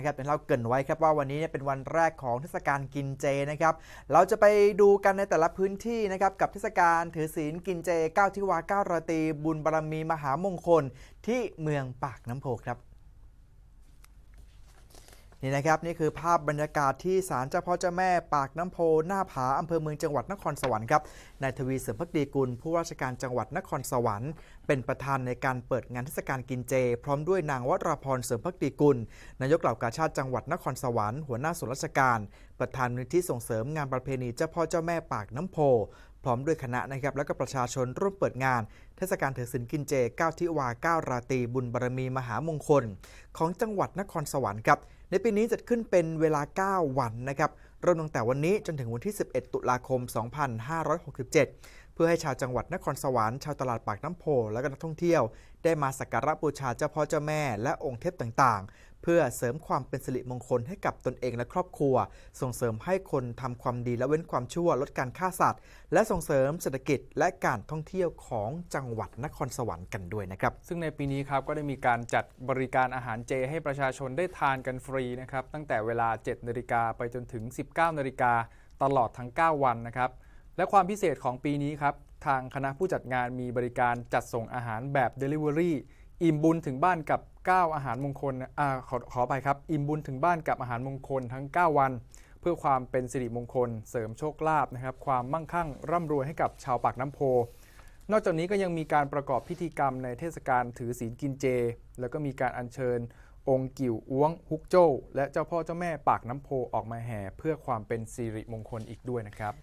นะครับเป็นเราเกรินไว้ครับว่าวันนี้เนี่ยเป็นวันแรกของเทศกาลกินเจนะครับเราจะไปดูกันในแต่ละพื้นที่นะครับกับเทศกาลถือศีลกินเจ9ทิวา9ราตรีบุญบารมีมหามงคลที่เมืองปากน้ำโพครับ นี่นะครับนี่คือภาพบรรยากาศที่ศาลเจ้าพ่อเจ้าแม่ปากน้ำโพหน้าผาอำเภอเมืองจังหวัดนครสวรรค์ครับนายทวีเสริมพักดีกุลผู้ว่าราชการจังหวัดนครสวรรค์ เป็นประธานในการเปิดงานเทศกาลกินเจ พร้อมด้วยนางวราพรเสริมพักดีกุล นายกเหล่ากาชาติจังหวัดนครสวรรค์หัวหน้าส่วนราชการ ประธานมูลนิธิส่งเสริมงานประเพณีเจ้าพ่อเจ้าแม่ปากน้ำโพ พร้อมด้วยคณะนะครับและก็ประชาชนร่วมเปิดงาน เทศกาลถือศีลกินเจ 9 ทิวา 9 ราตรีบุญบารมีมหามงคล ของจังหวัดนครสวรรค์ครับ ในปีนี้จัดขึ้นเป็นเวลา 9 วันนะครับเริ่มตั้งแต่วันนี้จนถึงวันที่ 11 ตุลาคม 2567เพื่อให้ชาวจังหวัดนครสวรรค์ชาวตลาดปากน้ำโพและก็นักท่องเที่ยว ได้มาสักการะบูชาเจ้าพ่อเจ้าแม่และองค์เทพต่างๆ เพื่อเสริมความเป็นสิริมงคลให้กับตนเองและครอบครัว ส่งเสริมให้คนทำความดีและเว้นความชั่วลดการฆ่าสัตว์ และส่งเสริมเศรษฐกิจและการท่องเที่ยวของจังหวัดนครสวรรค์กันด้วยนะครับ ซึ่งในปีนี้ครับก็ได้มีการจัดบริการอาหารเจให้ประชาชนได้ทานกันฟรีนะครับตั้งแต่เวลา7นาฬิกาไปจนถึง 19นาฬิกาตลอดทั้ง 9 วันนะครับ และความพิเศษของปีนี้ครับ ทางคณะผู้จัดงานมีบริการจัดส่งอาหารแบบ Delivery อิ่มบุญถึงบ้านกับ 9 อาหารมงคลอ่าขอขอไปครับ อิ่มบุญถึงบ้านกับอาหารมงคลทั้ง 9 วัน เพื่อความเป็นสิริมงคล เสริมโชคลาภนะครับ ความมั่งคั่ง ร่ำรวยให้กับชาวปากน้ำโพ นอกจากนี้ก็ยังมีการประกอบพิธีกรรมในเทศกาลถือศีลกินเจ แล้วก็มีการอัญเชิญ องค์กิ่วอ้วงฮุกโจ้และเจ้าพ่อเจ้าแม่ปากน้ำโพออกมาแห่ เพื่อความเป็นสิริมงคลอีกด้วยนะครับ